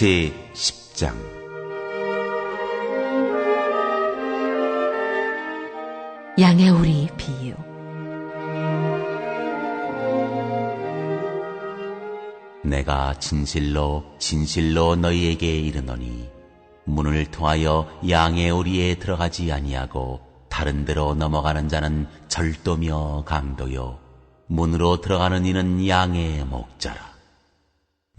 제 10장. 양의 오리 비유. 내가 진실로 진실로 너희에게 이르노니 문을 통하여 양의 오리에 들어가지 아니하고 다른 데로 넘어가는 자는 절도며 강도요. 문으로 들어가는 이는 양의 목자라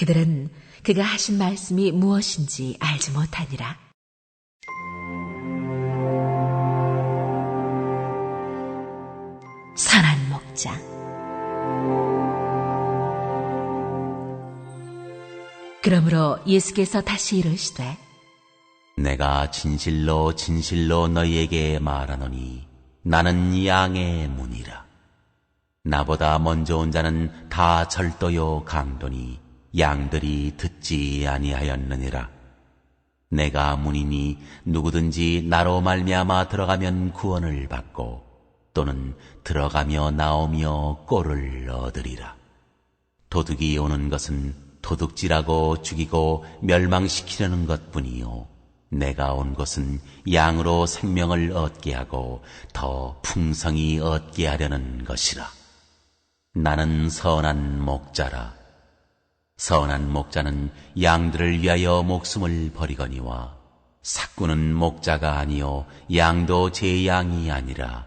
그들은 그가 하신 말씀이 무엇인지 알지 못하니라. 선한 목자 그러므로 예수께서 다시 이르시되 내가 진실로 진실로 너희에게 말하노니 나는 양의 문이라. 나보다 먼저 온 자는 다 절도요 강도니 양들이 듣지 아니하였느니라. 내가 문이니 누구든지 나로 말미암아 들어가면 구원을 받고 또는 들어가며 나오며 꼴을 얻으리라. 도둑이 오는 것은 도둑질하고 죽이고 멸망시키려는 것뿐이요. 내가 온 것은 양으로 생명을 얻게 하고 더 풍성히 얻게 하려는 것이라. 나는 선한 목자라. 선한 목자는 양들을 위하여 목숨을 버리거니와 사꾸는 목자가 아니요 양도 제 양이 아니라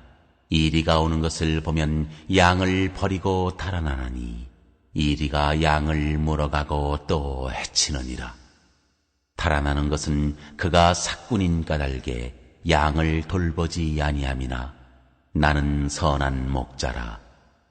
이리가 오는 것을 보면 양을 버리고 달아나나니 이리가 양을 물어가고 또 해치느니라. 달아나는 것은 그가 사꾼인 까닭에 양을 돌보지 아니함이나 나는 선한 목자라.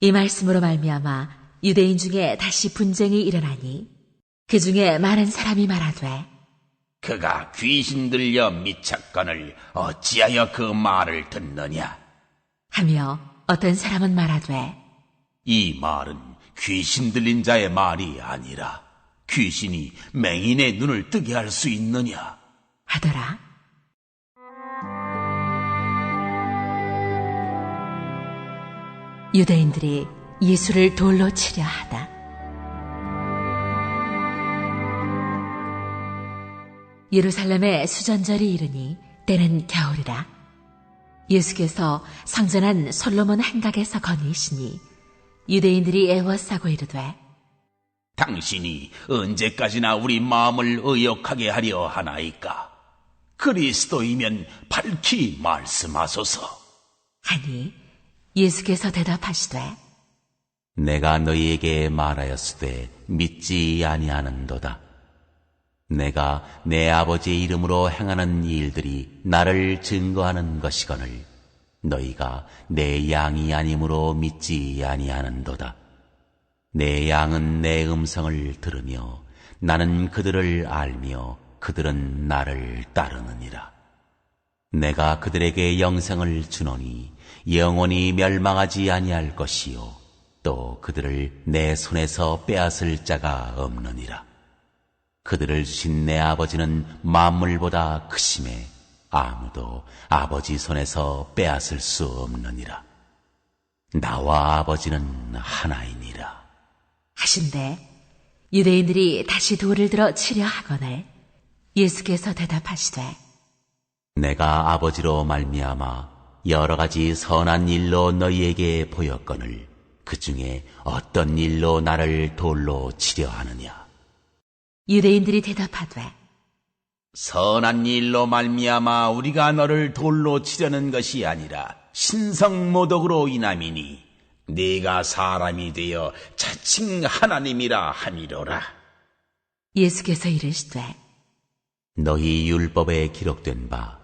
이 말씀으로 말미암아 유대인 중에 다시 분쟁이 일어나니 그 중에 많은 사람이 말하되 그가 귀신 들려 미착건을 어찌하여 그 말을 듣느냐? 하며 어떤 사람은 말하되 이 말은 귀신 들린 자의 말이 아니라 귀신이 맹인의 눈을 뜨게 할 수 있느냐? 하더라. 유대인들이 예수를 돌로 치려 하다. 예루살렘에 수전절이 이르니 때는 겨울이라. 예수께서 성전한 솔로몬 행각에서 거니시니 유대인들이 애워싸고 이르되 당신이 언제까지나 우리 마음을 의욕하게 하려 하나이까? 그리스도이면 밝히 말씀하소서. 하니 예수께서 대답하시되 내가 너희에게 말하였으되 믿지 아니하는도다. 내가 내 아버지의 이름으로 행하는 일들이 나를 증거하는 것이거늘 너희가 내 양이 아니므로 믿지 아니하는도다. 내 양은 내 음성을 들으며 나는 그들을 알며 그들은 나를 따르느니라. 내가 그들에게 영생을 주노니 영원히 멸망하지 아니할 것이요 또 그들을 내 손에서 빼앗을 자가 없느니라. 그들을 주신 내 아버지는 만물보다 크심에 아무도 아버지 손에서 빼앗을 수 없느니라. 나와 아버지는 하나이니라. 하신대 유대인들이 다시 돌을 들어 치려 하거늘 예수께서 대답하시되 내가 아버지로 말미암아 여러 가지 선한 일로 너희에게 보였거늘 그 중에 어떤 일로 나를 돌로 치려 하느냐 유대인들이 대답하되 선한 일로 말미암아 우리가 너를 돌로 치려는 것이 아니라 신성모독으로 인함이니 네가 사람이 되어 자칭 하나님이라 함이로라. 예수께서 이르시되 너희 율법에 기록된 바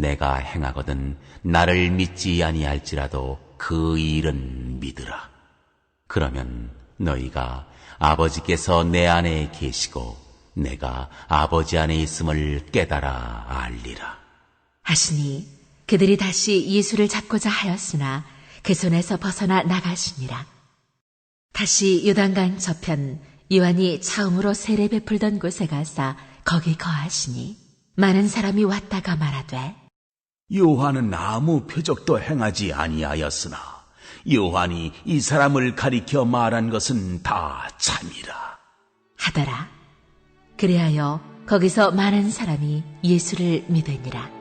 내가 행하거든 나를 믿지 아니할지라도 그 일은 믿으라. 그러면 너희가 아버지께서 내 안에 계시고 내가 아버지 안에 있음을 깨달아 알리라. 하시니 그들이 다시 예수를 잡고자 하였으나 그 손에서 벗어나 나가시니라. 다시 요단강 저편 요한이 처음으로 세례 베풀던 곳에 가서 거기 거하시니 많은 사람이 왔다가 말하되 요한은 아무 표적도 행하지 아니하였으나 요한이 이 사람을 가리켜 말한 것은 다 참이라. 하더라. 그리하여 거기서 많은 사람이 예수를 믿으니라.